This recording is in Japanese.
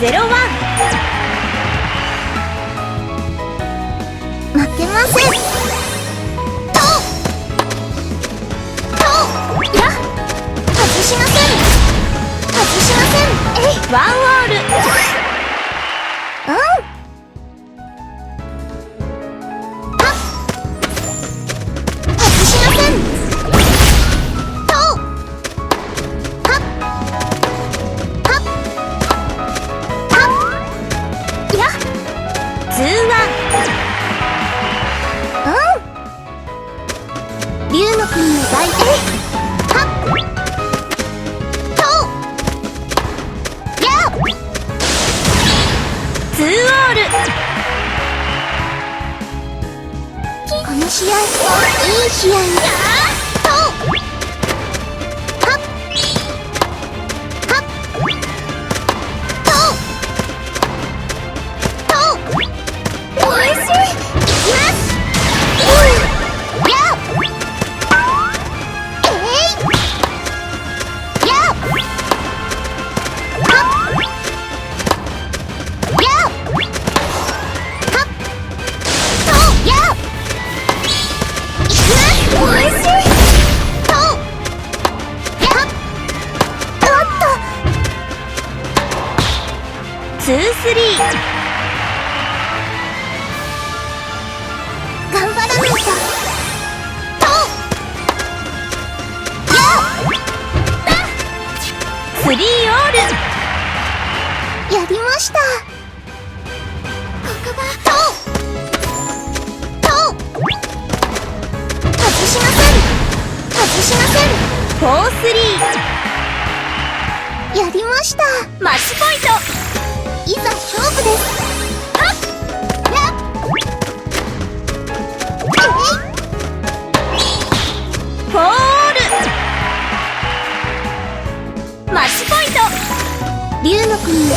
ゼロワン。負けません。ととや外しません。外しません。えいワンワン。うん。竜の国の大えはっ。と。やツーオール。この試合いい試合。ツースリー頑張らないととやスリーオール。やりました。ここがとと外しません外しませんフォースリーやりましたマッチポイントいざ勝負です。ール。マッポイント。の国